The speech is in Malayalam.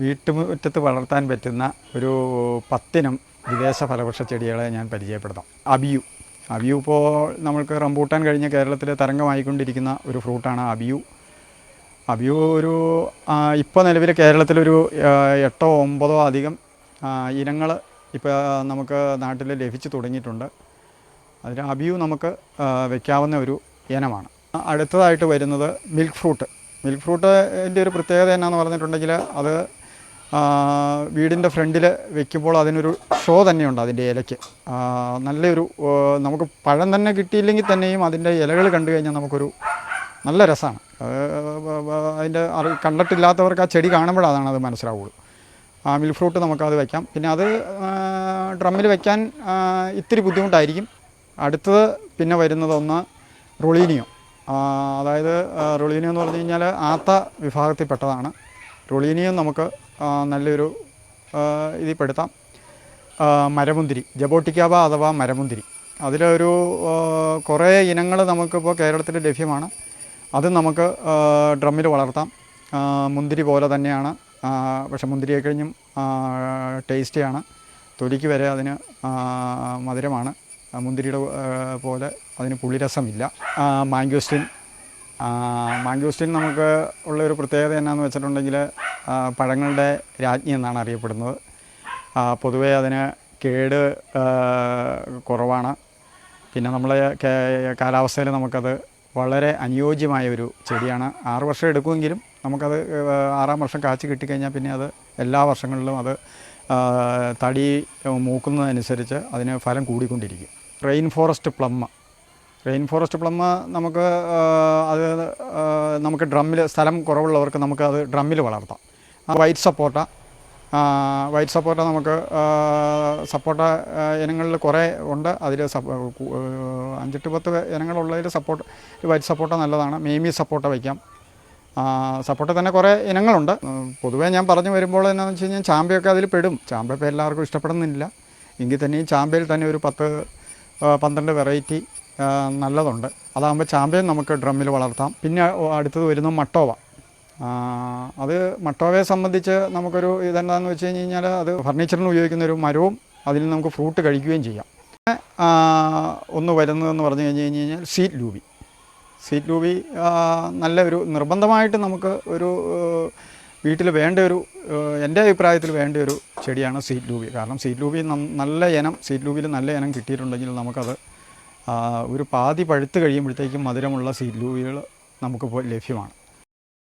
വീട്ടുമുറ്റത്ത് വളർത്താൻ പറ്റുന്ന ഒരു പത്തിനം വിദേശ ഫലവൃക്ഷ ചെടികളെ ഞാൻ പരിചയപ്പെടുത്താം. അബിയു. അബിയു ഇപ്പോൾ നമ്മൾക്ക് റംബൂട്ടാൻ കഴിഞ്ഞ കേരളത്തിലെ തരംഗമായിക്കൊണ്ടിരിക്കുന്ന ഒരു ഫ്രൂട്ടാണ് അബിയു. അബിയു ഒരു ഇപ്പോൾ നിലവിൽ കേരളത്തിലൊരു എട്ടോ ഒമ്പതോ അധികം ഇനങ്ങൾ ഇപ്പോൾ നമുക്ക് നാട്ടിൽ ലഭിച്ചു തുടങ്ങിയിട്ടുണ്ട്. അതിൽ അബിയു നമുക്ക് വയ്ക്കാവുന്ന ഒരു ഇനമാണ്. അടുത്തതായിട്ട് വരുന്നത് മിൽക്ക് ഫ്രൂട്ട്. മിൽക്ക് ഫ്രൂട്ടിന്റെ ഒരു പ്രത്യേകത എന്നാന്ന് പറഞ്ഞിട്ടുണ്ടെങ്കിൽ അത് വീടിന്റെ ഫ്രണ്ടിൽ വെക്കുമ്പോൾ അതിനൊരു ഷോ തന്നെയുണ്ട് അതിന്റെ ഇലയ്ക്ക്. നല്ലൊരു നമുക്ക് പഴം തന്നെ കിട്ടിയില്ലെങ്കിൽ തന്നെയും അതിന്റെ ഇലകൾ കണ്ടു കഴിഞ്ഞാൽ നമുക്കൊരു നല്ല രസമാണ്. അതിന്റെ അറി കണ്ടിട്ടില്ലാത്തവർക്ക് ആ ചെടി കാണുമ്പോഴാണ് അത് മനസ്സിലാവുള്ളൂ. ആ മിൽ ഫ്രൂട്ട് നമുക്കത് വയ്ക്കാം പിന്നെ അത് ഡ്രമ്മിൽ വയ്ക്കാൻ ഇത്തിരി ബുദ്ധിമുട്ടായിരിക്കും. അടുത്തത് പിന്നെ വരുന്നതൊന്ന് റുളീനിയോ. അതായത് റുളീനിയോ എന്ന് പറഞ്ഞു കഴിഞ്ഞാൽ ആത്ത വിഭാഗത്തിൽപ്പെട്ടതാണ്. റൊളീനിയം നമുക്ക് നല്ലൊരു ഇതിൽ പെടുത്താം മരമുന്തിരി ജബോട്ടിക്കാവ അഥവാ മരമുന്തിരി. അതിലൊരു കുറേ ഇനങ്ങൾ നമുക്കിപ്പോൾ കേരളത്തിൽ ലഭ്യമാണ്. അത് നമുക്ക് ഡ്രമ്മിൽ വളർത്താം. മുന്തിരി പോലെ തന്നെയാണ്. പക്ഷേ മുന്തിരിയെ കഴിഞ്ഞും ടേസ്റ്റിയാണ്. തൊലിക്ക് വരെ അതിന് മധുരമാണ്. മുന്തിരിയുടെ പോലെ അതിന് പുളിരസമില്ല. ആ, മാംഗ്യൂസ്റ്റിൻ നമുക്ക് ഉള്ളൊരു പ്രത്യേകത എന്നാന്ന് വെച്ചിട്ടുണ്ടെങ്കിൽ പഴങ്ങളുടെ രാജ്ഞി എന്നാണ് അറിയപ്പെടുന്നത്. പൊതുവേ അതിന് കേട് കുറവാണ്. പിന്നെ നമ്മളെ കാലാവസ്ഥയിൽ നമുക്കത് വളരെ അനുയോജ്യമായ ഒരു ചെടിയാണ്. ആറ് വർഷം എടുക്കുമെങ്കിലും നമുക്കത് ആറാം വർഷം കാച്ചു കിട്ടിക്കഴിഞ്ഞാൽ പിന്നെ അത് എല്ലാ വർഷങ്ങളിലും അത് തടി മൂക്കുന്നതനുസരിച്ച് അതിന് ഫലം കൂടിക്കൊണ്ടിരിക്കും. Rain forest plum rain forest plum നമുക്ക് അത് നമുക്ക് ഡ്രമ്മിൽ സ്ഥലം കുറവുള്ളവർക്ക് നമുക്ക് അത് ഡ്രമ്മിൽ വളർത്താം. വൈറ്റ് സപ്പോർട്ട വൈറ്റ് സപ്പോർട്ട നമുക്ക് സപ്പോർട്ട ഇനങ്ങളിൽ കുറേ ഉണ്ട്. അതിൽ അഞ്ചെട്ട് പത്ത് ഇനങ്ങളുള്ളതിൽ സപ്പോർട്ട് വൈറ്റ് സപ്പോർട്ട നല്ലതാണ്. മേമി സപ്പോർട്ട വയ്ക്കാം. സപ്പോർട്ട തന്നെ കുറേ ഇനങ്ങളുണ്ട്. പൊതുവേ ഞാൻ പറഞ്ഞു വരുമ്പോൾ എന്നാന്ന് വെച്ച് കഴിഞ്ഞാൽ ചാമ്പയൊക്കെ അതിൽ പെടും. ചാമ്പ ഇപ്പോൾ എല്ലാവർക്കും ഇഷ്ടപ്പെടുന്നില്ല. എങ്കിൽ തന്നെയും ചാമ്പയിൽ തന്നെ ഒരു പത്ത് പന്ത്രണ്ട് വെറൈറ്റി നല്ലതുണ്ട്. അതാകുമ്പോൾ ചാമ്പ്യൻ നമുക്ക് ഡ്രമ്മിൽ വളർത്താം. പിന്നെ അടുത്തത് വരുന്ന മട്ടോവ. അത് മട്ടോവയെ സംബന്ധിച്ച് നമുക്കൊരു ഇതെന്താണെന്ന് വെച്ച് കഴിഞ്ഞ് കഴിഞ്ഞാൽ അത് ഫർണിച്ചറിന് ഉപയോഗിക്കുന്ന ഒരു മരവും അതിൽ നമുക്ക് ഫ്രൂട്ട് കഴിക്കുകയും ചെയ്യാം. പിന്നെ, ഒന്ന് വരുന്നതെന്ന് പറഞ്ഞു കഴിഞ്ഞ് കഴിഞ്ഞ് കഴിഞ്ഞാൽ സീറ്റ് ലൂബി സീറ്റ് ലൂബി നല്ല ഒരു നിർബന്ധമായിട്ട് നമുക്ക് ഒരു വീട്ടിൽ വേണ്ട ഒരു എന്റെ അഭിപ്രായത്തിൽ വേണ്ട ഒരു ചെടിയാണ് സീറ്റ് ലൂബി കാരണം സീറ്റ് ലൂബി നല്ല ഇനം സീറ്റ് ലൂബിയിൽ നല്ല ഇനം കിട്ടിയിട്ടുണ്ടെങ്കിൽ നമുക്കത് ഒരു പാതി പഴുത്ത് കഴിയുമ്പോഴത്തേക്കും മധുരമുള്ള സീറ്റ് ലൂവികൾ നമുക്കിപ്പോൾ ലഭ്യമാണ്.